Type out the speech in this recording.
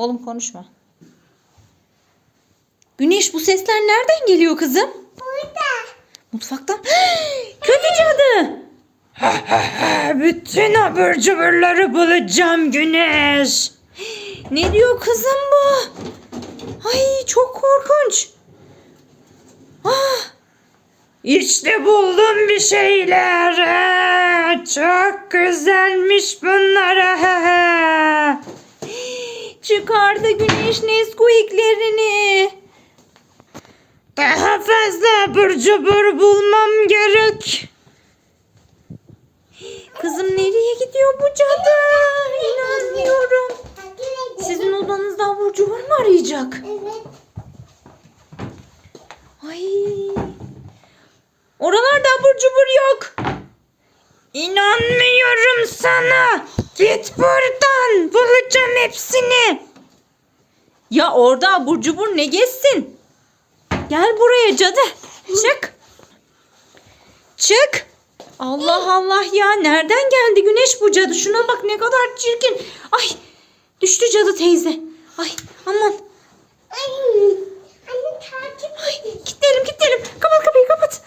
Oğlum konuşma. Güneş bu sesler nereden geliyor kızım? Burada. Mutfaktan. Kötü cadı. Bütün abur cuburları bulacağım Güneş. Ne diyor kızım bu? Ay çok korkunç. Ah, işte buldum bir şeyler. Çok güzelmiş bunlar. Çıkardı güneş Nesquik'lerini. Daha fazla abur cubur bulmam gerek. Kızım nereye gidiyor bu cadı? İnanmıyorum. Sizin odanızda abur cubur mu arayacak? Evet. Ay. Oralarda abur cubur yok. İnanmıyorum sana. Git buradan. Bulacağım hepsini. Ya orada abur cubur ne gezsin? Gel buraya cadı. Çık. Çık. Allah Allah ya nereden geldi güneş bu cadı? Şuna bak ne kadar çirkin. Ay düştü cadı teyze. Ay aman. Ay anne takip. Ay, gidelim gidelim. Kapat kapıyı kapat.